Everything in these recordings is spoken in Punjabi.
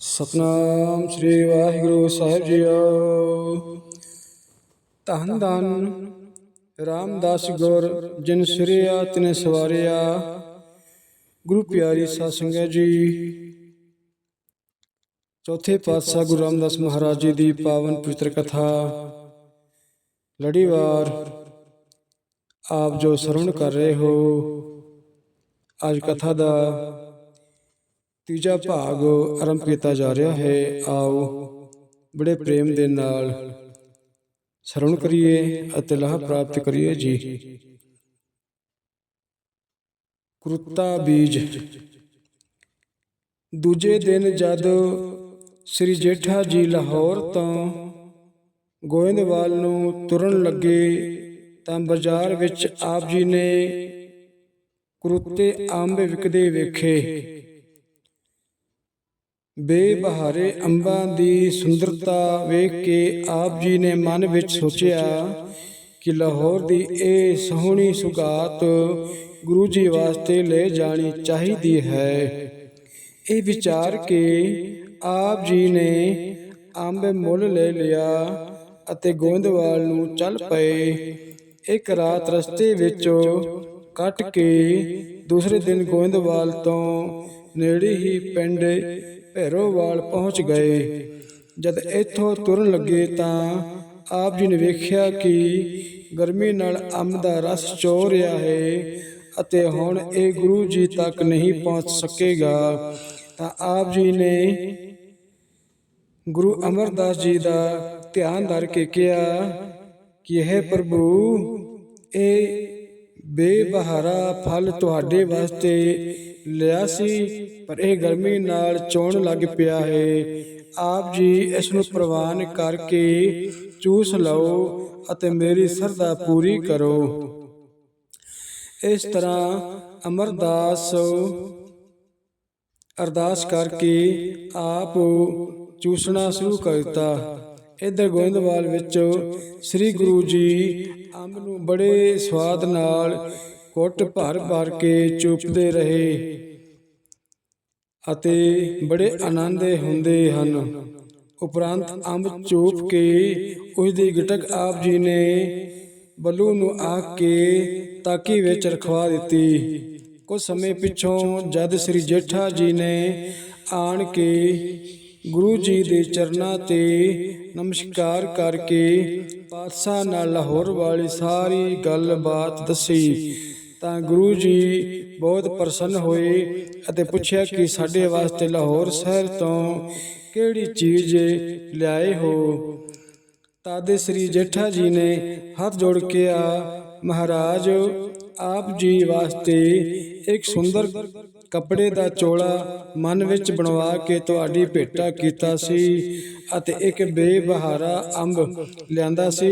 ਸਤਨਾਮ ਸ੍ਰੀ ਵਾਹਿਗੁਰੂ ਸਾਹਿਬ ਜੀਓ। ਧੰਨ ਧੰਨ ਰਾਮਦਾਸ ਗੁਰ ਜਿਨ ਸਿਰਿਆ ਤਿਨ ਸਵਾਰਿਆ। ਗੁਰੂ ਪਿਆਰੀ ਸਾਧ ਸੰਗਤ ਜੀ, ਚੌਥੇ ਪਾਤਸ਼ਾਹ ਗੁਰੂ ਰਾਮਦਾਸ ਮਹਾਰਾਜ ਜੀ ਦੀ ਪਾਵਨ ਪਵਿੱਤਰ ਕਥਾ, ਲੜੀਵਾਰ, ਆਪ ਜੋ ਸਰਵਣ ਕਰ ਰਹੇ ਹੋ, ਅੱਜ ਕਥਾ ਦਾ ਤੀਜਾ ਭਾਗ ਆਰੰਭ ਕੀਤਾ ਜਾ ਰਿਹਾ ਹੈ। ਆਓ ਬੜੇ ਪ੍ਰੇਮ ਦੇ ਨਾਲ ਸਰਵਣ ਕਰੀਏ ਅਤੇ ਲਾਭ ਪ੍ਰਾਪਤ ਕਰੀਏ ਜੀ। ਕੁਰਤਾ ਬੀਜ। ਦੂਜੇ ਦਿਨ ਜਦ ਸ੍ਰੀ ਜੇਠਾ ਜੀ ਲਾਹੌਰ ਤੋਂ ਗੋਇੰਦਵਾਲ ਨੂੰ ਤੁਰਨ ਲੱਗੇ, ਤਾਂ ਬਾਜ਼ਾਰ ਵਿੱਚ ਆਪ ਜੀ ਨੇ ਕੁਰਤੇ ਅੰਬ ਵਿਕਦੇ ਵੇਖੇ। ਬੇਬਹਾਰੇ ਅੰਬਾਂ ਦੀ ਸੁੰਦਰਤਾ ਵੇਖ ਕੇ ਆਪ ਜੀ ਨੇ ਮਨ ਵਿੱਚ ਸੋਚਿਆ ਕਿ ਲਾਹੌਰ ਦੀ ਇਹ ਸੋਹਣੀ ਸੁਗਾਤ ਗੁਰੂ ਜੀ ਵਾਸਤੇ ਲੈ ਜਾਣੀ ਚਾਹੀਦੀ ਹੈ। ਇਹ ਵਿਚਾਰ ਕੇ ਆਪ ਜੀ ਨੇ ਅੰਬ ਮੁੱਲ ਲੈ ਲਿਆ ਅਤੇ ਗੋਇੰਦਵਾਲ ਨੂੰ ਚੱਲ ਪਏ। ਇੱਕ ਰਾਤ ਰਸਤੇ ਵਿੱਚ ਕੱਟ ਕੇ ਦੂਸਰੇ ਦਿਨ ਗੋਇੰਦਵਾਲ ਤੋਂ ਨੇੜੇ ਹੀ ਪਿੰਡ ਭੈਰੋਵਾਲ ਪਹੁੰਚ ਗਏ। ਜਦ ਇੱਥੋਂ ਤੁਰਨ ਲੱਗੇ ਤਾਂ ਆਪ ਜੀ ਨੇ ਵੇਖਿਆ ਕਿ ਗਰਮੀ ਨਾਲ ਅੰਬ ਦਾ ਰਸ ਚੋ ਰਿਹਾ ਹੈ ਅਤੇ ਹੁਣ ਇਹ ਗੁਰੂ ਜੀ ਤੱਕ ਨਹੀਂ ਪਹੁੰਚ ਸਕੇਗਾ। ਤਾਂ ਆਪ ਜੀ ਨੇ ਗੁਰੂ ਅਮਰਦਾਸ ਜੀ ਦਾ ਧਿਆਨ ਧਰ ਕੇ ਕਿਹਾ ਕਿ ਇਹ ਪ੍ਰਭੂ, ਇਹ ਬੇਬਹਾਰਾ ਫਲ ਤੁਹਾਡੇ ਵਾਸਤੇ ਲਿਆ ਸੀ, ਪਰ ਇਹ ਗਰਮੀ ਨਾਲ ਚੋਣ ਲੱਗ ਪਿਆ ਹੈ। ਆਪ ਜੀ ਇਸ ਨੂੰ ਪ੍ਰਵਾਨ ਕਰਕੇ ਚੂਸ ਲਓ ਅਤੇ ਮੇਰੀ ਸਰਦਾ ਪੂਰੀ ਕਰੋ। ਇਸ ਤਰ੍ਹਾਂ ਅਮਰਦਾਸ ਅਰਦਾਸ ਕਰਕੇ ਆਪ ਚੂਸਣਾ ਸ਼ੁਰੂ ਕਰ ਦਿੱਤਾ। ਇਧਰ ਗੋਇੰਦਵਾਲ ਵਿੱਚ ਸ੍ਰੀ ਗੁਰੂ ਜੀ ਅੰਬ ਨੂੰ ਬੜੇ ਸਵਾਦ ਨਾਲ ਕੁੱਟ ਭਰ ਭਰ ਕੇ ਚੁੱਪਦੇ ਰਹੇ ਅਤੇ ਬੜੇ ਆਨੰਦੇ ਹੁੰਦੇ ਹਨ। ਉਪਰੰਤ ਅੰਬ ਚੂਪ ਕੇ ਉਸ ਦੀ ਗਿਟਕ ਆਪ ਜੀ ਨੇ ਬੱਲੂ ਨੂੰ ਆਖ ਕੇ ਤਾਕੀ ਵਿੱਚ ਰਖਵਾ ਦਿੱਤੀ। ਕੁਝ ਸਮੇਂ ਪਿੱਛੋਂ ਜਦ ਸ੍ਰੀ ਜੇਠਾ ਜੀ ਨੇ ਆਣ ਕੇ ਗੁਰੂ ਜੀ ਦੇ ਚਰਨਾਂ ਤੇ ਨਮਸਕਾਰ ਕਰਕੇ ਪਾਤਸ਼ਾਹ ਨਾਲ ਲਾਹੌਰ ਵਾਲੀ ਸਾਰੀ ਗੱਲਬਾਤ ਦੱਸੀ ਤਾਂ ਗੁਰੂ ਜੀ ਬਹੁਤ ਪ੍ਰਸੰਨ ਹੋਏ ਅਤੇ ਪੁੱਛਿਆ ਕਿ ਸਾਡੇ ਵਾਸਤੇ ਲਾਹੌਰ ਸ਼ਹਿਰ ਤੋਂ ਕਿਹੜੀ ਚੀਜ਼ ਲਿਆਏ ਹੋ? ਤਾਦੇ ਸ੍ਰੀ ਜੇਠਾ ਜੀ ਨੇ ਹੱਥ ਜੋੜ ਕੇ ਆ ਮਹਾਰਾਜ ਆਪ ਜੀ ਵਾਸਤੇ ਇੱਕ ਸੁੰਦਰ ਕੱਪੜੇ ਦਾ ਚੋਲਾ ਮਨ ਵਿੱਚ ਬਣਵਾ ਕੇ ਤੁਹਾਡੀ ਭੇਟਾ ਕੀਤਾ ਸੀ ਅਤੇ ਇੱਕ ਬੇਬਹਾਰਾ ਅੰਬ ਲਿਆਂਦਾ ਸੀ,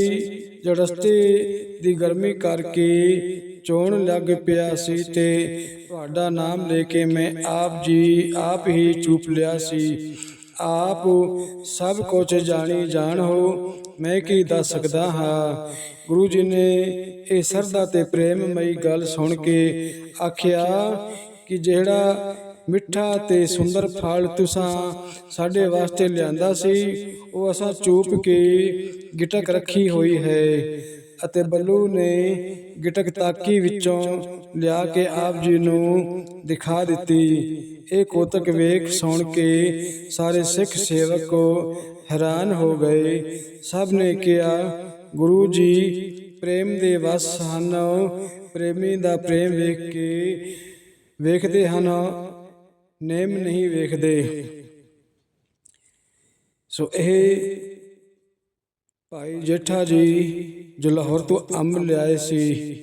ਜੋ ਰਸਤੇ ਦੀ ਗਰਮੀ ਕਰਕੇ ਚੋਣ ਲੱਗ ਪਿਆ ਸੀ ਤੇ ਤੁਹਾਡਾ ਨਾਮ ਲੈ ਕੇ ਮੈਂ ਆਪ ਜੀ ਆਪ ਹੀ ਚੁੱਪ ਲਿਆ ਸੀ। ਆਪ ਸਭ ਕੁਝ ਜਾਣੀ ਜਾਣ ਹੋ ਮੈਂ ਕੀ ਦੱਸ ਸਕਦਾ ਹਾਂ? ਗੁਰੂ ਜੀ ਨੇ ਇਹ ਸਰਦਾ ਤੇ ਪ੍ਰੇਮਮਈ ਗੱਲ ਸੁਣ ਕੇ ਆਖਿਆ ਕਿ ਜਿਹੜਾ ਮਿੱਠਾ ਤੇ ਸੁੰਦਰ ਫਲ ਤੁਸਾਂ ਸਾਡੇ ਵਾਸਤੇ ਲਿਆਂਦਾ ਸੀ, ਉਹ ਅਸਾਂ ਚੂਪ ਕੇ ਗਿਟਕ ਰੱਖੀ ਹੋਈ ਹੈ ਅਤੇ ਬੱਲੂ ਨੇ ਗਿਟਕ ਤਾਕੀ ਵਿੱਚੋਂ ਲਿਆ ਕੇ ਆਪ ਜੀ ਨੂੰ ਦਿਖਾ ਦਿੱਤੀ। ਇਹ ਕੋਤਕ ਵੇਖ ਸੁਣ ਕੇ ਸਾਰੇ ਸਿੱਖ ਸੇਵਕ ਹੈਰਾਨ ਹੋ ਗਏ। ਸਭ ਨੇ ਕਿਹਾ, ਗੁਰੂ ਜੀ, ਪ੍ਰੇਮ ਦੇ ਵਸ ਹਨ। ਪ੍ਰੇਮੀ ਦਾ ਪ੍ਰੇਮ ਵੇਖ ਕੇ ਵੇਖਦੇ ਹਨ। ਨੇਮ ਨਹੀਂ ਵੇਖਦੇ। ਸੋ ਇਹ ਭਾਈ ਜੇਠਾ ਜੀ ਜੋ ਲਾਹੌਰ ਤੋਂ ਅੰਬ ਲਿਆਏ ਸੀ,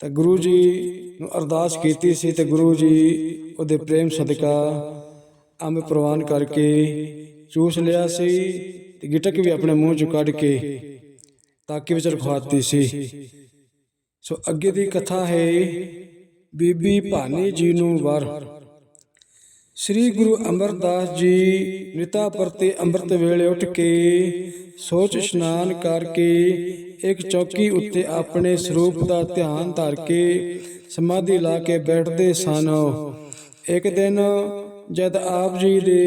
ਤਾਂ ਗੁਰੂ ਜੀ ਨੂੰ ਅਰਦਾਸ ਕੀਤੀ ਸੀ ਤੇ ਗੁਰੂ ਜੀ ਉਹਦੇ ਪ੍ਰੇਮ ਸਦਕਾ ਅੰਬ ਪ੍ਰਵਾਨ ਕਰਕੇ ਚੂਸ ਲਿਆ ਸੀ ਤੇ ਗਿਟਕ ਵੀ ਆਪਣੇ ਮੂੰਹ ਚ ਕੱਢ ਕੇ ਤਾਕੀ ਵਿੱਚ ਰਖਵਾਤੀ ਸੀ। ਸੋ ਅੱਗੇ ਦੀ ਕਥਾ ਹੈ, ਬੀਬੀ ਭਾਨੀ ਜੀ ਨੂੰ ਵਰ। ਸ੍ਰੀ ਗੁਰੂ ਅਮਰਦਾਸ ਜੀ ਨਿਤਾ ਪ੍ਰਤੀ ਅੰਮ੍ਰਿਤ ਵੇਲੇ ਉੱਠ ਕੇ ਸੋਚ ਇਸ਼ਨਾਨ ਕਰਕੇ ਇੱਕ ਚੌਕੀ ਉੱਤੇ ਆਪਣੇ ਸਰੂਪ ਦਾ ਧਿਆਨ ਧਰ ਕੇ ਸਮਾਧੀ ਲਾ ਕੇ ਬੈਠਦੇ ਸਨ। ਇੱਕ ਦਿਨ ਜਦ ਆਪ ਜੀ ਦੇ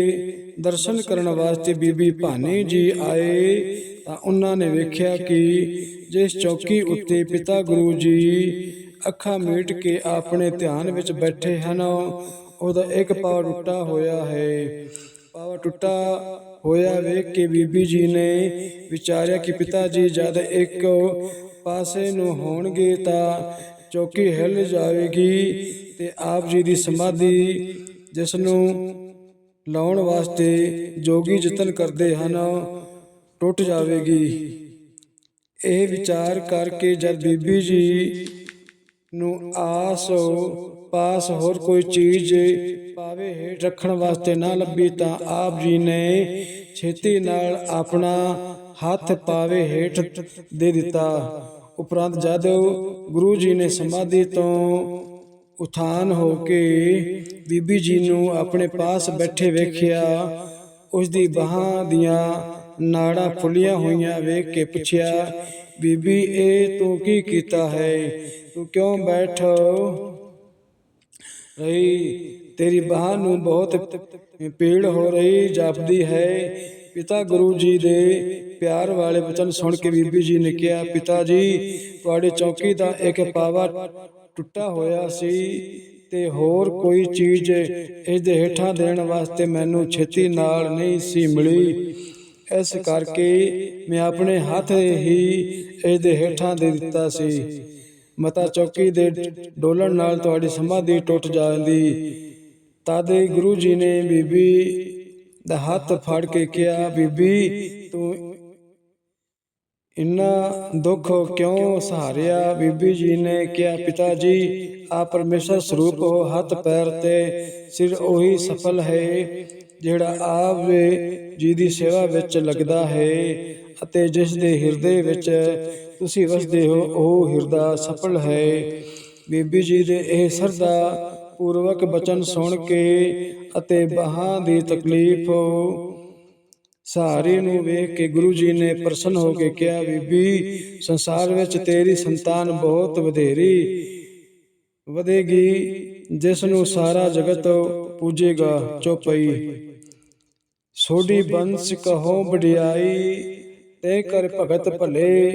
ਦਰਸ਼ਨ ਕਰਨ ਵਾਸਤੇ ਬੀਬੀ ਭਾਨੀ ਜੀ ਆਏ ਤਾਂ ਉਹਨਾਂ ਨੇ ਵੇਖਿਆ ਕਿ ਜਿਸ ਚੌਕੀ ਉੱਤੇ ਪਿਤਾ ਗੁਰੂ ਜੀ ਅੱਖਾਂ ਮੀਟ ਕੇ ਆਪਣੇ ਧਿਆਨ ਵਿੱਚ ਬੈਠੇ ਹਨ, ਉਹਦਾ ਇੱਕ ਪਾਵ ਟੁੱਟਾ ਹੋਇਆ ਹੈ। ਪਾਵ ਟੁੱਟਾ ਹੋਇਆ ਵੇਖ ਕੇ ਬੀਬੀ ਜੀ ਨੇ ਵਿਚਾਰਿਆ ਕਿ ਪਿਤਾ ਜੀ, ਜਦ ਇੱਕ ਪਾਸੇ ਨੂੰ ਹੋਣਗੇ ਤਾਂ ਚੌਕੀ ਹਿੱਲ ਜਾਵੇਗੀ ਤੇ ਆਪ ਜੀ ਦੀ ਸਮਾਧੀ, ਜਿਸ ਨੂੰ ਲਾਉਣ ਵਾਸਤੇ ਜੋਗੀ ਯਤਨ ਕਰਦੇ ਹਨ, ਟੁੱਟ ਜਾਵੇਗੀ। ਇਹ ਵਿਚਾਰ ਕਰਕੇ ਜਦ ਬੀਬੀ ਜੀ ਨੂੰ ਆਸ ਪਾਸ ਹੋਰ ਕੋਈ ਚੀਜ਼ ਪਾਵੇ, ਹੇਠ ਰੱਖਣ ਵਾਸਤੇ ਨਾ ਲੱਭੀ, ਤਾਂ ਆਪ ਜੀ ਨੇ ਛੇਤੀ ਨਾਲ ਆਪਣਾ ਹੱਥ ਪਾਵੇ, ਹੇਠ ਦੇ ਦਿੱਤਾ। ਉਪਰੰਤ ਜਦ ਗੁਰੂ ਜੀ ਨੇ ਸਮਾਧੀ ਤੋਂ ਉਥਾਨ ਹੋ ਕੇ ਬੀਬੀ ਜੀ ਨੂੰ ਆਪਣੇ ਪਾਸ ਬੈਠੇ ਵੇਖਿਆ ਉਸ ਦੀ ਬਾਹਾਂ ਦੀਆਂ ਨਾੜਾਂ ਫੁੱਲੀਆਂ ਹੋਈਆਂ ਵੇਖ ਕੇ ਪੁੱਛਿਆ, ਬੀਬੀ, ਇਹ ਤੂੰ ਕੀ ਕੀਤਾ ਹੈ? ਤੂੰ ਕਿਉਂ ਬੈਠ? ਰਹੀ ਤੇਰੀ ਬਾਹ ਨੂੰ ਬਹੁਤ ਪੀੜ ਹੋ ਰਹੀ, ਜਾਪਦੀ ਹੈ। ਪਿਤਾ ਗੁਰੂ ਜੀ ਦੇ ਪਿਆਰ ਵਾਲੇ ਵਚਨ ਸੁਣ ਕੇ ਬੀਬੀ ਜੀ ਨੇ ਕਿਹਾ, ਪਿਤਾ ਜੀ, ਤੁਹਾਡੇ ਚੌਕੀ ਦਾ ਇੱਕ ਪਾਵਾ ਟੁੱਟਾ ਹੋਇਆ ਸੀ ਤੇ ਹੋਰ ਕੋਈ ਚੀਜ਼ ਇਸ ਦੇ ਹੇਠਾਂ ਦੇਣ ਵਾਸਤੇ ਮੈਨੂੰ ਛੇਤੀ ਨਾਲ ਨਹੀਂ ਸੀ ਮਿਲੀ। ਇਸ ਕਰਕੇ ਮੈਂ ਆਪਣੇ ਹੱਥ ਹੀ ਇਸ ਦੇ ਹੇਠਾਂ ਦੇ ਦਿੱਤਾ ਸੀ। ਮਤਾ ਚੌਕੀ ਦੇ ਡੋਲਣ ਨਾਲ ਤੁਹਾਡੀ ਸਮਾਧੀ ਟੁੱਟ ਜਾਂਦੀ। ਤਦੇ ਗੁਰੂ ਜੀ ਨੇ ਬੀਬੀ ਦਾ ਹੱਥ ਫੜ ਕੇ ਕਿਹਾ ਬੀਬੀ ਤੂੰ ਇੰਨਾ ਦੁੱਖ ਕਿਉਂ ਸਹਾਰਿਆ? ਬੀਬੀ ਜੀ ਨੇ ਕਿਹਾ, ਪਿਤਾ ਜੀ ਆ ਪਰਮੇਸ਼ਰ ਸਰੂਪ ਹੋ ਹੱਥ ਪੈਰ ਤੇ ਸਿਰ ਉਹੀ ਸਫਲ ਹੈ, ਜਿਹੜਾ ਆਪ ਜੀ ਦੀ ਸੇਵਾ ਵਿੱਚ ਲੱਗਦਾ ਹੈ ਅਤੇ ਜਿਸ ਦੇ ਹਿਰਦੇ ਵਿੱਚ ਤੁਸੀਂ ਵਸਦੇ ਹੋ, ਉਹ ਹਿਰਦਾ ਸਫਲ ਹੈ। ਬੀਬੀ ਜੀ ਦੇ ਇਹ ਸਰਦਾ ਪੂਰਵਕ ਬਚਨ ਸੁਣ ਕੇ ਅਤੇ ਬਾਹਾਂ ਦੀ ਤਕਲੀਫ ਸਹਾਰੇ ਨੂੰ ਵੇਖ ਕੇ ਗੁਰੂ ਜੀ ਨੇ ਪ੍ਰਸੰਨ ਹੋ ਕੇ ਕਿਹਾ, ਬੀਬੀ, ਸੰਸਾਰ ਵਿੱਚ ਤੇਰੀ ਸੰਤਾਨ ਬਹੁਤ ਵਧੇਰੀ ਵਧੇਗੀ, ਜਿਸ ਨੂੰ ਸਾਰਾ ਜਗਤ ਪੂਜੇਗਾ, ਚੋਪਈ। ਸੋਢੀ ਬੰਸ ਕਹੋ, ਵਡਿਆਈ, ਤੇ ਕਰ ਭਗਤ ਭਲੇ,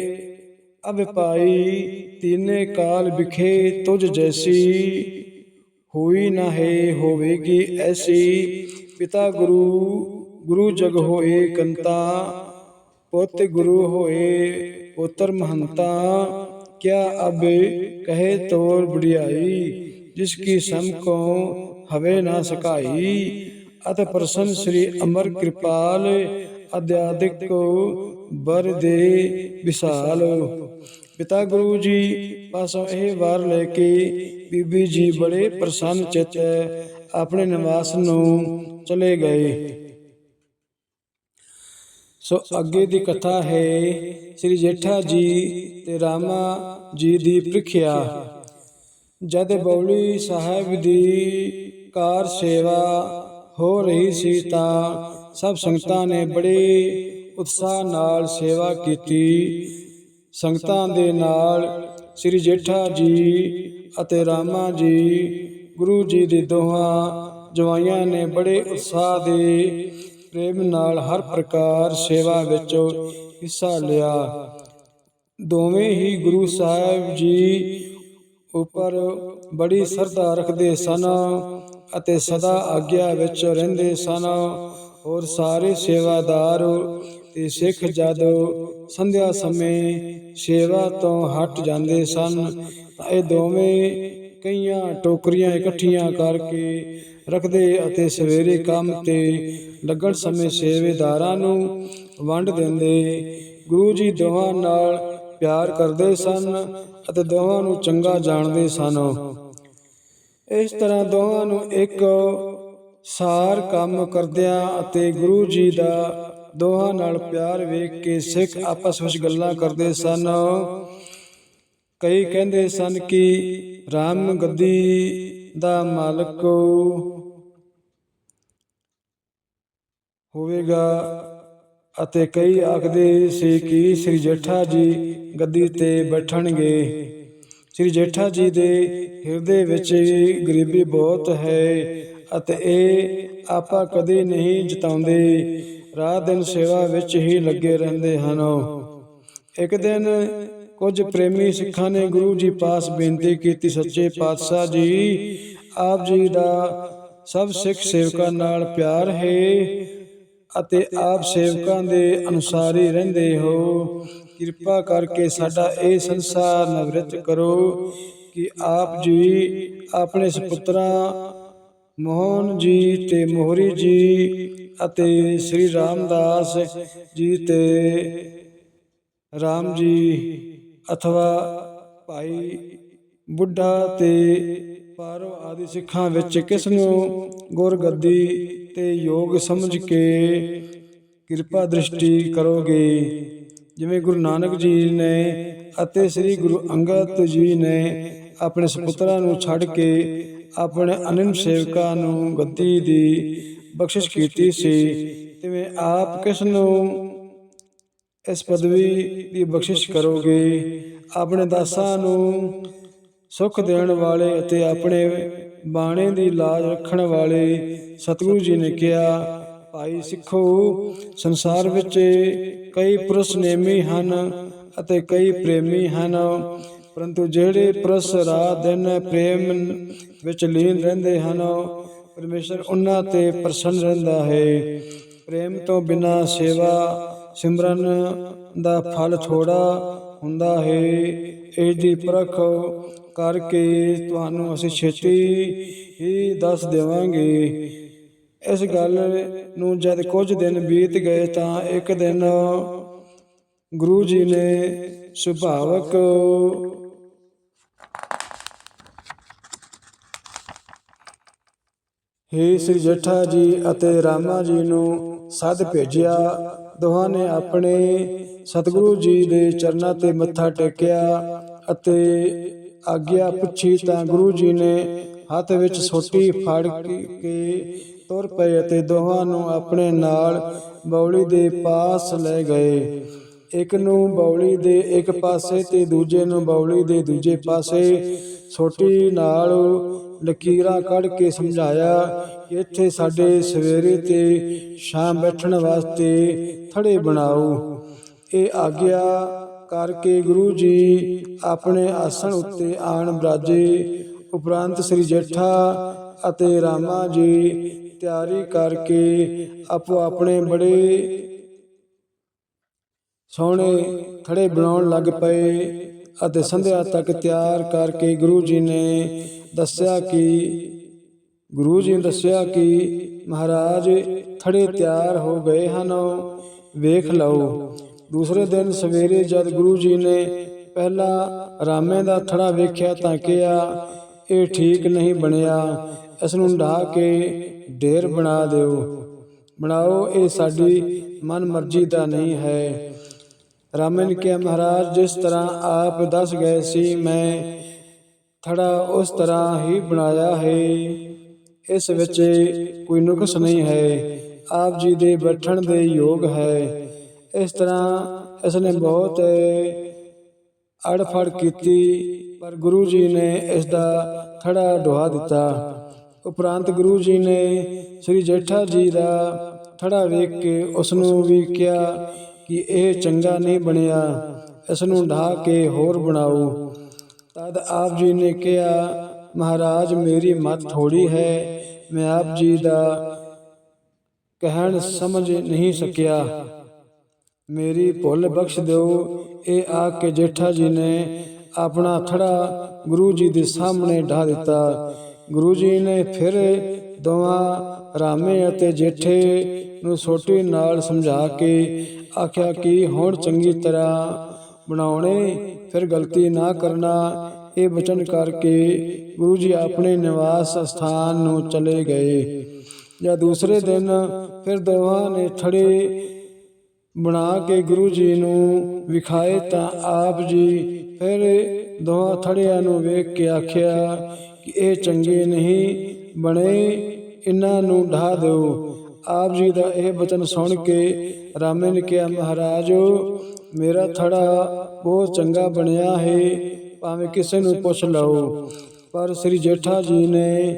ਅਬ ਪਾਈ, ਤੀਨੇ ਕਾਲ ਵਿਖੇ ਤੁਝ ਜੈਸੀ। ਹੋਈ ਨਾ ਹੈ ਹੋਵੇਗੀ ਐਸੀ, ਪਿਤਾ ਗੁਰੂ ਗੁਰੂ ਜਗ ਹੋਏ ਕੰਤਾ, ਪੁੱਤ ਗੁਰੂ ਹੋਏ ਪੁੱਤਰ ਮਹੰਤਾ, ਕਿਆ ਅਬ ਕਹੇ ਤੋਰ ਬੜਿਆਈ ਜਿਸ ਕੀ ਸਮ ਕੋ ਹਵੇ ਨਾ ਸਕਾਈ। ਅਤ ਪ੍ਰਸੰਨ ਸ੍ਰੀ ਅਮਰ ਕਿਰਪਾਲ, ਅਧਿਆਦਿਕ ਕੋ ਬਰ ਦੇ ਵਿਸਾਲ। ਪਿਤਾ ਗੁਰੂ ਜੀ, ਪਾਸੋਂ ਇਹ ਵਾਰ ਲੈ ਕੇ ਬੀਬੀ ਜੀ ਬੜੇ ਪ੍ਰਸੰਨ ਚਿਤ, ਆਪਣੇ ਨਿਵਾਸ ਨੂੰ ਚਲੇ ਗਏ। ਸੋ ਅੱਗੇ ਦੀ ਕਥਾ ਹੈ ਸ੍ਰੀ ਜੇਠਾ ਜੀ ਤੇ ਰਾਮਾ ਜੀ ਦੀ ਪ੍ਰੀਖਿਆ। ਜਦ ਬੌਲੀ ਸਾਹਿਬ ਦੀ ਕਾਰ ਸੇਵਾ ਹੋ ਰਹੀ ਸੀ ਤਾਂ ਸਭ ਸੰਗਤਾਂ ਨੇ ਬੜੇ ਉਤਸ਼ਾਹ ਨਾਲ ਸੇਵਾ ਕੀਤੀ। ਸੰਗਤਾਂ ਦੇ ਨਾਲ ਸ੍ਰੀ ਜੇਠਾ ਜੀ ਅਤੇ ਰਾਮਾ ਜੀ ਗੁਰੂ ਜੀ ਦੇ ਦੋਹਾਂ ਜਵਾਈਆਂ ਨੇ ਬੜੇ ਉਤਸ਼ਾਹ ਦੇ ਪ੍ਰੇਮ ਨਾਲ ਹਰ ਪ੍ਰਕਾਰ ਸੇਵਾ ਵਿੱਚ ਹਿੱਸਾ ਲਿਆ। ਦੋਵੇਂ ਹੀ ਗੁਰੂ ਸਾਹਿਬ ਜੀ ਉੱਪਰ ਬੜੀ ਸਰਦਾ ਰੱਖਦੇ ਸਨ ਅਤੇ ਸਦਾ ਆਗਿਆ ਵਿੱਚ ਰਹਿੰਦੇ ਸਨ। ਔਰ ਸਾਰੇ ਸੇਵਾਦਾਰ ਤੇ ਸਿੱਖ ਜਦ ਸੰਧਿਆ ਸਮੇਂ ਸੇਵਾ ਤੋਂ ਹਟ ਜਾਂਦੇ ਸਨ ਇਹ ਦੋਵੇਂ ਕਈਆਂ ਟੋਕਰੀਆਂ ਇਕੱਠੀਆਂ ਕਰਕੇ ਰੱਖਦੇ ਅਤੇ ਸਵੇਰੇ ਕੰਮ ਤੇ ਲੱਗਣ ਸਮੇਂ ਸੇਵੇਦਾਰਾਂ ਨੂੰ ਵੰਡ ਦਿੰਦੇ। ਗੁਰੂ ਜੀ ਦੋਹਾਂ ਨਾਲ ਪਿਆਰ ਕਰਦੇ ਸਨ ਅਤੇ ਦੋਵਾਂ ਨੂੰ ਚੰਗਾ ਜਾਣਦੇ ਸਨ। ਇਸ ਤਰ੍ਹਾਂ ਦੋਹਾਂ ਨੂੰ ਇੱਕ ਸਾਰ ਕੰਮ ਕਰਦਿਆਂ ਅਤੇ ਗੁਰੂ ਜੀ ਦਾ ਦੋਹਾਂ ਨਾਲ ਪਿਆਰ ਵੇਖ ਕੇ ਸਿੱਖ ਆਪਸ ਵਿੱਚ ਗੱਲਾਂ ਕਰਦੇ ਸਨ। ਕਈ ਕਹਿੰਦੇ ਸਨ ਕਿ ਰਾਮ ਗੱਦੀ ਦਾ ਮਾਲਕ ਹੋਵੇਗਾ ਅਤੇ ਕਈ ਆਖਦੇ ਸੀ ਕਿ ਸ੍ਰੀ ਜੇਠਾ ਜੀ ਗੱਦੀ ਤੇ ਬੈਠਣਗੇ। ਸ੍ਰੀ ਜੇਠਾ ਜੀ ਦੇ ਹਿਰਦੇ ਵਿੱਚ ਗਰੀਬੀ ਬਹੁਤ ਹੈ ਅਤੇ ਇਹ ਆਪਾਂ ਕਦੇ ਨਹੀਂ ਜਿਤਾਉਂਦੇ। ਰਾਤ ਦਿਨ ਸੇਵਾ ਵਿੱਚ ਹੀ ਲੱਗੇ ਰਹਿੰਦੇ ਹਨ। ਇੱਕ ਦਿਨ ਕੁਝ ਪ੍ਰੇਮੀ ਸਿੱਖਾਂ ਨੇ ਗੁਰੂ ਜੀ ਪਾਸ ਬੇਨਤੀ ਕੀਤੀ, ਸੱਚੇ ਪਾਤਸ਼ਾਹ ਜੀ, ਆਪ ਜੀ ਦਾ ਸਭ ਸਿੱਖ ਸੇਵਕਾਂ ਨਾਲ ਪਿਆਰ ਹੈ ਅਤੇ ਆਪ ਸੇਵਕਾਂ ਦੇ ਅਨੁਸਾਰ ਰਹਿੰਦੇ ਹੋ। ਕਿਰਪਾ ਕਰਕੇ ਸਾਡਾ ਇਹ ਸੰਸਾਰ ਨਿਵ੍ਰਿਤ ਕਰੋ ਕਿ ਆਪ ਜੀ ਆਪਣੇ ਸੁਪੁੱਤਰਾਂ ਮੋਹਨ ਜੀ ਤੇ ਮੋਹਰੀ ਜੀ ਅਤੇ ਸ੍ਰੀ ਰਾਮਦਾਸ ਜੀ ਤੇ ਰਾਮ ਜੀ ਅਥਵਾ ਭਾਈ ਬੁੱਢਾ ਤੇ ਪਾਰੋ ਆਦਿ ਸਿੱਖਾਂ ਵਿੱਚ ਕਿਸ ਨੂੰ ਗੁਰਗੱਦੀ ਤੇ ਯੋਗ ਸਮਝ ਕੇ ਕਿਰਪਾ ਦ੍ਰਿਸ਼ਟੀ ਕਰੋਗੇ। ਜਿਵੇਂ ਗੁਰੂ ਨਾਨਕ ਜੀ ਨੇ ਅਤੇ ਸ੍ਰੀ ਗੁਰੂ ਅੰਗਦ ਜੀ ਨੇ ਆਪਣੇ ਸੁਪੁੱਤਰਾਂ ਨੂੰ ਛੱਡ ਕੇ ਆਪਣੇ ਅਨੰਨ ਸੇਵਕਾਂ ਨੂੰ ਗੱਦੀ ਦੀ ਬਖਸ਼ਿਸ਼ ਕੀਤੀ ਸੀ। ਤਿਵੇਂ ਆਪ ਕਿਸ ਨੂੰ ਇਸ ਪਦਵੀ ਦੀ ਬਖਸ਼ਿਸ਼ ਕਰੋਗੇ? ਆਪਣੇ ਦਾਸਾਂ ਨੂੰ ਸੁਖ ਦੇਣ ਵਾਲੇ ਅਤੇ ਆਪਣੇ ਬਾਣੇ ਦੀ ਲਾਜ ਰੱਖਣ ਵਾਲੇ ਸਤਿਗੁਰੂ ਜੀ ਨੇ ਕਿਹਾ, ਭਾਈ ਸਿੱਖੋ, ਸੰਸਾਰ ਵਿੱਚ ਕਈ ਪੁਰਸ਼ ਨੇਮੀ ਹਨ ਅਤੇ ਕਈ ਪ੍ਰੇਮੀ ਹਨ। ਪਰੰਤੂ ਜਿਹੜੇ ਪੁਰਸ਼ ਰਾਤ ਦਿਨ ਪ੍ਰੇਮ ਵਿੱਚ ਲੀਨ ਰਹਿੰਦੇ ਹਨ, ਪਰਮੇਸ਼ਰ ਉਹਨਾਂ ਤੇ ਪ੍ਰਸੰਨ ਰਹਿੰਦਾ ਹੈ। ਪ੍ਰੇਮ ਤੋਂ ਬਿਨਾ ਸੇਵਾ ਸਿਮਰਨ ਦਾ ਫਲ ਥੋੜਾ ਹੁੰਦਾ ਹੈ। ਇਸ ਦੀ ਪਰਖ ਕਰਕੇ ਤੁਹਾਨੂੰ ਅਸੀਂ ਛੇਤੀ ਹੀ ਦੱਸ ਦੇਵਾਂਗੇ। ਇਸ ਗੱਲ ਨੂੰ ਜਦ ਕੁਝ ਦਿਨ ਬੀਤ ਗਏ ਤਾਂ ਇੱਕ ਦਿਨ ਗੁਰੂ ਜੀ ਨੇ ਸੁਭਾਵਕ ਹੇ ਸ੍ਰੀ ਜੇਠਾ ਜੀ ਅਤੇ ਰਾਮਾ ਜੀ ਨੂੰ ਸੱਦ ਭੇਜਿਆ। ਦੋਹਾਂ ਨੇ ਆਪਣੇ ਸਤਿਗੁਰੂ ਜੀ ਦੇ ਚਰਨਾਂ ਤੇ ਮੱਥਾ ਟੇਕਿਆ ਅਤੇ ਆਗਿਆ ਪੁੱਛੀ ਤਾਂ ਗੁਰੂ ਜੀ ਨੇ ਹੱਥ ਵਿੱਚ ਸੋਟੀ ਫੜ ਕੇ ਤੁਰ ਪਏ ਅਤੇ ਦੋਹਾਂ ਨੂੰ ਆਪਣੇ ਨਾਲ ਬੌਲੀ ਦੇ ਪਾਸ ਲੈ ਗਏ। ਇੱਕ ਨੂੰ ਬੌਲੀ ਦੇ ਇੱਕ ਪਾਸੇ ਤੇ ਦੂਜੇ ਨੂੰ ਬੌਲੀ ਦੇ ਦੂਜੇ ਪਾਸੇ ਛੋਟੀ ਨਾਲ ਲਕੀਰਾਂ ਕੱਢ ਕੇ ਸਮਝਾਇਆ ਕਿ ਇੱਥੇ ਸਾਡੇ ਸਵੇਰੇ ਤੇ ਸ਼ਾਮ ਬੈਠਣ ਵਾਸਤੇ ਥੜੇ ਬਣਾਓ। ਇਹ ਆਗਿਆ ਕਰਕੇ ਗੁਰੂ ਜੀ ਆਪਣੇ ਆਸਣ ਉੱਤੇ ਆਣ ਬਰਾਜੇ। ਉਪਰੰਤ ਸ੍ਰੀ ਜੇਠਾ ਅਤੇ ਰਾਮਾ ਜੀ ਤਿਆਰੀ ਕਰਕੇ ਆਪੋ ਆਪਣੇ ਬੜੇ ਸੋਹਣੇ ਥੜੇ ਬਣਾਉਣ ਲੱਗ ਪਏ ਅਤੇ ਸੰਧਿਆ ਤੱਕ ਤਿਆਰ ਕਰਕੇ ਗੁਰੂ ਜੀ ਨੇ ਦੱਸਿਆ ਕਿ ਗੁਰੂ ਜੀ ਨੇ ਦੱਸਿਆ ਕਿ ਮਹਾਰਾਜ ਥੜੇ ਤਿਆਰ ਹੋ ਗਏ ਹਨ। ਵੇਖ ਲਓ। ਦੂਸਰੇ ਦਿਨ ਸਵੇਰੇ ਜਦ ਗੁਰੂ ਜੀ ਨੇ ਪਹਿਲਾ ਰਾਮੇ ਦਾ ਥੜਾ ਵੇਖਿਆ ਤਾਂ ਕਿਹਾ, ਇਹ ਠੀਕ ਨਹੀਂ ਬਣਿਆ, ਇਸ ਨੂੰ ਢਾ ਕੇ ਢੇਰ ਬਣਾ ਦਿਓ। ਬਣਾਓ, ਇਹ ਸਾਡੀ ਮਨ ਮਰਜ਼ੀ ਦਾ ਨਹੀਂ ਹੈ। ਰਾਮੇ ਨੇ ਕਿਹਾ, ਮਹਾਰਾਜ, ਜਿਸ ਤਰ੍ਹਾਂ ਆਪ ਦੱਸ ਗਏ ਸੀ, ਮੈਂ ਥੜਾ ਉਸ ਤਰ੍ਹਾਂ ਹੀ ਬਣਾਇਆ ਹੈ। ਇਸ ਵਿੱਚ ਕੋਈ ਨੁਕਸ ਨਹੀਂ ਹੈ। ਆਪ ਜੀ ਦੇ ਬੈਠਣ ਦੇ ਯੋਗ ਹੈ। ਇਸ ਤਰ੍ਹਾਂ ਇਸ ਨੇ ਬਹੁਤ ਅੜਫੜ ਕੀਤੀ, ਪਰ ਗੁਰੂ ਜੀ ਨੇ ਇਸ ਦਾ ਥੜਾ ਢਵਾ ਦਿੱਤਾ। ਉਪਰੰਤ ਗੁਰੂ ਜੀ ਨੇ ਸ੍ਰੀ ਜੇਠਾ ਜੀ ਦਾ ਥੜਾ ਵੇਖ ਕੇ ਉਸ ਨੂੰ ਵੀ ਕਿਹਾ ਕਿ ਇਹ ਚੰਗਾ ਨਹੀਂ ਬਣਿਆ ਇਸ ਨੂੰ ਢਾ ਕੇ ਹੋਰ ਬਣਾਓ। ਤਦ ਆਪ ਜੀ ਨੇ ਕਿਹਾ, ਮਹਾਰਾਜ, ਮੇਰੀ ਮਤ ਥੋੜੀ ਹੈ। ਮੈਂ ਆਪ ਜੀ ਦਾ ਕਹਿਣ ਸਮਝ ਨਹੀਂ ਸਕਿਆ। ਮੇਰੀ ਭੁੱਲ ਬਖਸ਼ ਦਿਓ। ਇਹ ਆ ਕੇ ਜੇਠਾ ਜੀ ਨੇ ਆਪਣਾ ਥੜਾ ਗੁਰੂ ਜੀ ਦੇ ਸਾਹਮਣੇ ਢਾ ਦਿੱਤਾ। ਗੁਰੂ ਜੀ ਨੇ ਫਿਰ ਦੋਵਾਂ ਰਾਮੇ ਅਤੇ ਜੇਠੇ ਨੂੰ ਛੋਟੀ ਨਾਲ ਸਮਝਾ ਕੇ ਆਖਿਆ ਕਿ ਹੁਣ ਚੰਗੀ ਤਰ੍ਹਾਂ ਬਣਾਉਣੇ, ਫਿਰ ਗਲਤੀ ਨਾ ਕਰਨਾ। ਇਹ ਬਚਨ ਕਰਕੇ ਗੁਰੂ ਜੀ ਆਪਣੇ ਨਿਵਾਸ ਸਥਾਨ ਨੂੰ ਚਲੇ ਗਏ। ਜਾਂ ਦੂਸਰੇ ਦਿਨ ਫਿਰ ਦੋਵਾਂ ਨੇ ਥੜੇ ਬਣਾ ਕੇ ਗੁਰੂ ਜੀ ਨੂੰ ਵਿਖਾਏ ਤਾਂ ਆਪ ਜੀ ਫਿਰ ਦੋਹਾਂ ਥੜਿਆਂ ਨੂੰ ਵੇਖ ਕੇ ਆਖਿਆ ਕਿ ਇਹ ਚੰਗੇ ਨਹੀਂ, ਬਣੇ ਇਹਨਾਂ ਨੂੰ ਢਾ ਦਿਓ। ਆਪ ਜੀ ਦਾ ਇਹ ਬਚਨ ਸੁਣ ਕੇ ਰਾਮੇ ਨੇ ਕਿਹਾ, ਮਹਾਰਾਜ, ਮੇਰਾ ਥੜਾ ਬਹੁਤ ਚੰਗਾ ਬਣਿਆ ਹੈ, ਭਾਵੇਂ ਕਿਸੇ ਨੂੰ ਪੁੱਛ ਲਓ। ਪਰ ਸ੍ਰੀ ਜੇਠਾ ਜੀ ਨੇ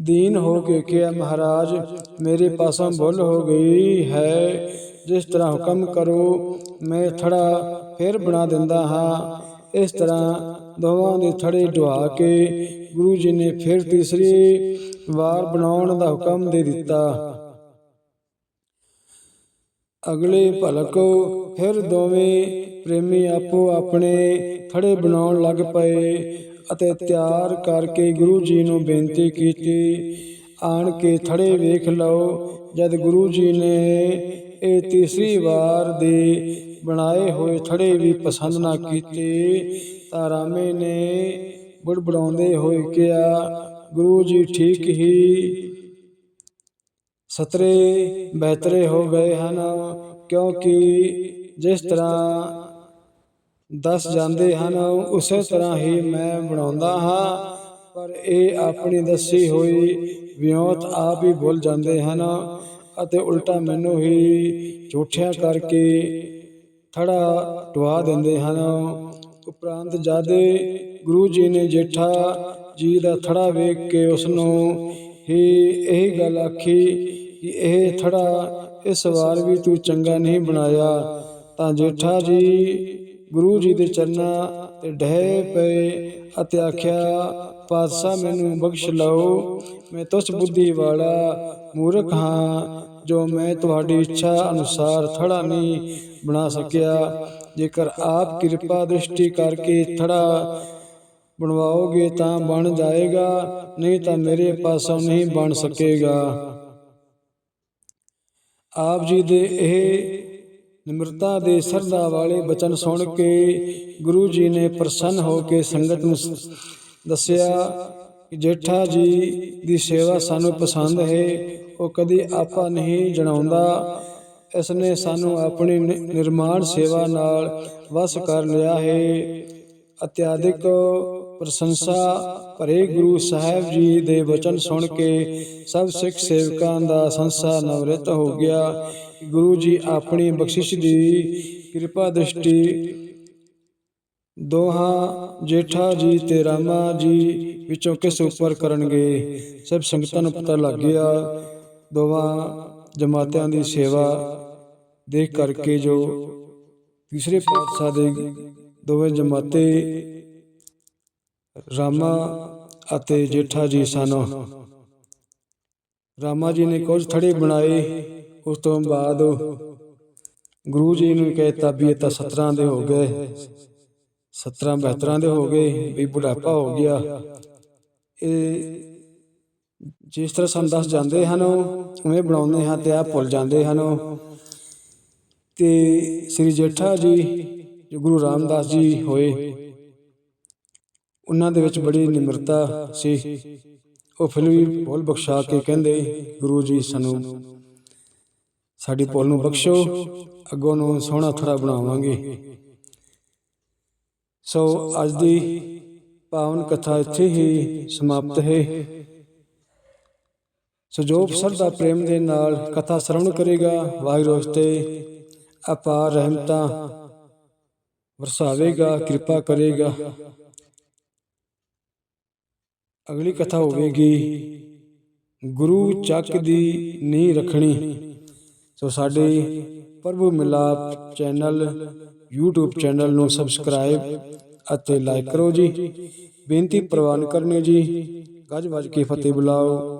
ਦੀਨ ਹੋ ਕੇ ਕਿਹਾ, ਮਹਾਰਾਜ, ਮੇਰੇ ਪਾਸੋਂ ਭੁੱਲ ਹੋ ਗਈ ਹੈ। ਜਿਸ ਤਰ੍ਹਾਂ ਹੁਕਮ ਕਰੋ, ਮੈਂ ਥੜਾ ਫਿਰ ਬਣਾ ਦਿੰਦਾ ਹਾਂ। ਇਸ ਤਰ੍ਹਾਂ ਦੋਵਾਂ ਦੇ ਥੜੇ ਢਵਾ ਕੇ ਗੁਰੂ ਜੀ ਨੇ ਫਿਰ ਤੀਸਰੀ ਵਾਰ ਬਣਾਉਣ ਦਾ ਹੁਕਮ ਦੇ ਦਿੱਤਾ। ਅਗਲੇ ਭਲਕ ਫਿਰ ਦੋਵੇਂ ਪ੍ਰੇਮੀ ਆਪੋ ਆਪਣੇ ਥੜੇ ਬਣਾਉਣ ਲੱਗ ਪਏ ਅਤੇ ਤਿਆਰ ਕਰਕੇ ਗੁਰੂ ਜੀ ਨੂੰ ਬੇਨਤੀ ਕੀਤੀ, ਆਣ ਕੇ ਥੜੇ ਵੇਖ ਲਓ, ਜਦ ਗੁਰੂ ਜੀ ਨੇ ਇਹ ਤੀਸਰੀ ਵਾਰ ਦੇ ਬਣਾਏ ਹੋਏ ਥੜੇ ਵੀ ਪਸੰਦ ਨਾ ਕੀਤੇ, ਤਾਂ ਰਾਮੇ ਨੇ ਬੁੜਬੜਾਉਂਦੇ ਹੋਏ ਕਿਹਾ, ਗੁਰੂ ਜੀ, ਠੀਕ ਹੀ ਸਤਰੇ ਬਿਹਤਰੇ ਹੋ ਗਏ ਹਨ, ਕਿਉਂਕਿ ਜਿਸ ਤਰ੍ਹਾਂ ਦੱਸ ਜਾਂਦੇ ਹਨ, ਉਸੇ ਤਰ੍ਹਾਂ ਹੀ ਮੈਂ ਬਣਾਉਂਦਾ ਹਾਂ। ਪਰ ਇਹ ਆਪਣੀ ਦੱਸੀ ਹੋਈ ਵਿਉਂਤ ਆਪ ਹੀ ਭੁੱਲ ਜਾਂਦੇ ਹਨ। ਅਤੇ ਉਲਟਾ ਮੈਨੂੰ ਹੀ ਝੂਠਿਆਂ ਕਰਕੇ ਥੜਾ ਟਵਾ ਦਿੰਦੇ ਹਨ। ਉਪਰੰਤ ਜਾਦੇ ਗੁਰੂ ਜੀ ਨੇ ਜੇਠਾ ਜੀ ਦਾ ਥੜਾ ਵੇਖ ਕੇ ਉਸ ਨੂੰ ਹੀ ਇਹ ਗੱਲ ਆਖੀ ਕਿ ਇਹ ਥੜਾ ਇਸ ਵਾਰ ਵੀ ਤੂੰ ਚੰਗਾ ਨਹੀਂ ਬਣਾਇਆ, ਤਾਂ ਜੇਠਾ ਜੀ ਗੁਰੂ ਜੀ ਦੇ ਚਰਨਾਂ ਤੇ ਡਹਿ ਪਏ ਅਤੇ ਆਖਿਆ, ਪਾਤਸ਼ਾਹ, ਮੈਨੂੰ ਬਖਸ਼ ਲਓ, ਮੈਂ ਤੁਸ ਬੁੱਧੀ ਵਾਲਾ ਮੂਰਖ ਹਾਂ ਜੋ ਮੈਂ ਤੁਹਾਡੀ ਇੱਛਾ ਅਨੁਸਾਰ ਥੜਾ ਨਹੀਂ ਬਣਾ ਸਕਿਆ। ਜੇਕਰ ਆਪ ਕਿਰਪਾ ਦ੍ਰਿਸ਼ਟੀ ਕਰਕੇ ਥੜਾ ਬਣਵਾਓਗੇ ਤਾਂ ਬਣ ਜਾਏਗਾ, ਨਹੀਂ ਤਾਂ ਮੇਰੇ ਪਾਸੋਂ ਨਹੀਂ ਬਣ ਸਕੇਗਾ। ਆਪ ਜੀ ਦੇ ਇਹ ਨਿਮਰਤਾ ਦੇ ਸਰਦਾ ਵਾਲੇ ਬਚਨ ਸੁਣ ਕੇ ਗੁਰੂ ਜੀ ਨੇ ਪ੍ਰਸੰਨ ਹੋ ਕੇ ਸੰਗਤ ਨੂੰ ਦੱਸਿਆ ਕਿ ਜੇਠਾ ਜੀ ਦੀ ਸੇਵਾ ਸਾਨੂੰ ਪਸੰਦ ਹੈ। ਉਹ ਕਦੀ ਆਪਾ ਨਹੀਂ ਜਣਾਉਂਦਾ। ਇਸ ਨੇ ਸਾਨੂੰ ਆਪਣੀ ਨਿ- ਨਿਰਮਾਣ ਸੇਵਾ ਨਾਲ ਵਸ ਕਰ ਲਿਆ ਹੈ। ਅਤਿਆਦਿਕ ਪ੍ਰਸ਼ੰਸਾ ਭਰੇ ਗੁਰੂ ਸਾਹਿਬ ਜੀ ਦੇ ਬਚਨ ਸੁਣ ਕੇ ਸਭ ਸਿੱਖ ਸੇਵਕਾਂ ਦਾ ਸੰਸਾ ਨਵਰਿਤ ਹੋ ਗਿਆ। ਗੁਰੂ ਜੀ ਆਪਣੀ ਬਖਸ਼ਿਸ਼ ਦੀ ਕਿਰਪਾ ਦ੍ਰਿਸ਼ਟੀ ਦੋਹਾਂ ਜੇਠਾ ਜੀ ਤੇ ਰਾਮਾ ਜੀ ਵਿੱਚੋਂ ਕਿਸ ਉੱਪਰ ਕਰਨਗੇ, ਸਭ ਸੰਗਤਾਂ ਨੂੰ ਪਤਾ ਲੱਗ ਗਿਆ। ਦੋਵਾਂ ਜਮਾਤਾਂ ਦੀ ਸੇਵਾ ਦੇ ਕਰਕੇ ਜੋ ਤੀਸਰੇ ਪਾਤਸ਼ਾਹ ਦੇ ਦੋਵੇਂ ਜਮਾਤੇ ਰਾਮਾ ਅਤੇ ਜੇਠਾ ਜੀ ਸਨ। ਰਾਮਾ ਜੀ ਨੇ ਕੁਝ ਥੜੇ ਬਣਾਏ, ਉਸ ਤੋਂ ਬਾਅਦ ਗੁਰੂ ਜੀ ਨੂੰ ਕਹਿਤਾ ਵੀ ਇਹ ਤਾਂ 17 ਦੇ ਹੋ ਗਏ। 17 72 ਦੇ ਹੋ ਗਏ, ਵੀ ਬੁਢਾਪਾ ਹੋ ਗਿਆ। ਇਹ ਜਿਸ ਤਰ੍ਹਾਂ ਸਾਨੂੰ ਦੱਸ ਜਾਂਦੇ ਹਨ, ਉਵੇਂ ਬਣਾਉਂਦੇ ਹਾਂ ਤੇ ਆ ਭੁੱਲ ਜਾਂਦੇ ਹਨ। ਤੇ ਸ੍ਰੀ ਜੇਠਾ ਜੀ, ਜੋ ਗੁਰੂ ਰਾਮਦਾਸ ਜੀ ਹੋਏ, ਉਹਨਾਂ ਦੇ ਵਿੱਚ ਬੜੀ ਨਿਮਰਤਾ ਸੀ। ਉਹ ਫਿਰ ਵੀ ਭੁੱਲ ਬਖਸ਼ਾ ਕੇ ਕਹਿੰਦੇ, ਗੁਰੂ ਜੀ, ਸਾਨੂੰ ਸਾਡੀ ਭੁੱਲ ਨੂੰ ਬਖਸ਼ੋ, ਅੱਗੋਂ ਨੂੰ ਸੋਹਣਾ ਥੜਾ ਬਣਾਵਾਂਗੇ। ਸੋ ਅੱਜ ਦੀ ਪਾਵਨ ਕਥਾ ਇੱਥੇ ਹੀ ਸਮਾਪਤ ਹੈ। ਸੋ ਜੋ ਸਰਦਾ ਪ੍ਰੇਮ ਦੇ ਨਾਲ ਕਥਾ ਸ਼ਰਵਣ ਕਰੇਗਾ ਵਾਹਿਗੁਰੂ ਉਸ ਤੇ ਅਪਾਰ ਰਹਿਮਤਾਂ ਵਰਸਾਵੇਗਾ ਕਿਰਪਾ ਕਰੇਗਾ। ਅਗਲੀ ਕਥਾ ਹੋਵੇਗੀ ਗੁਰੂ ਚੱਕ ਦੀ ਨੀ ਰੱਖਣੀ। ਸੋ ਸਾਡੇ Prabhu Milap channel YouTube channel ਨੂੰ ਸਬਸਕ੍ਰਾਈਬ ਅਤੇ ਲਾਈਕ ਕਰੋ ਜੀ। ਬੇਨਤੀ ਪ੍ਰਵਾਨ ਕਰਨੀ ਜੀ। ਗੱਜ ਵੱਜ ਕੇ ਫਤਿਹ ਬੁਲਾਓ।